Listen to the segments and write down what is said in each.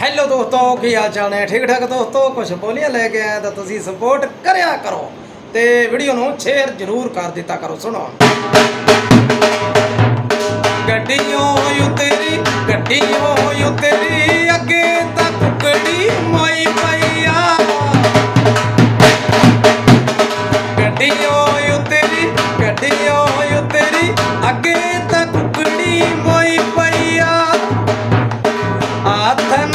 Hello ਦੋਸਤੋ, ਕੀ ਹਾਲ ਚਾਲ ਨੇ? ਠੀਕ ਠਾਕ ਦੋਸਤੋ ਕੁਝ ਬੋਲੀਆਂ ਲੈ ਕੇ ਆਇਆ ਤਾਂ ਤੁਸੀਂ ਸਪੋਰਟ ਕਰਿਆ ਕਰੋ ਤੇ ਵੀਡੀਓ ਨੂੰ ਸ਼ੇਅਰ ਜ਼ਰੂਰ ਕਰ ਦਿੱਤਾ ਕਰੋ, ਸੁਣੋ। ਗੱਡੀਆਂ ਉਤਰੀ ਗੱਡੀਆਂ ਉਤਰੀ, ਅੱਗੇ ਤਾਂ ਕੁਕੜੀ ਮੋਈ ਪਈਆ ਗੱਡੀਆਂ ਉਤਰੀ ਗੱਡੀਆਂ ਉਤਰੀ, ਅੱਗੇ ਤਾਂ ਕੁਕੜੀ ਮੋਈ ਪਈਆ ਆਥਨ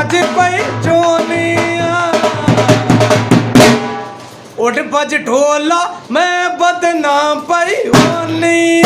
ਗੜਵੀ ਮੱਝ ਪਈ ਚੋਲੀਆਂ। ਉੱਡ ਭੱਜ ਢੋਲਾ ਮੈਂ ਬਦਨਾਮ ਪਈ ਹੋਨੀ।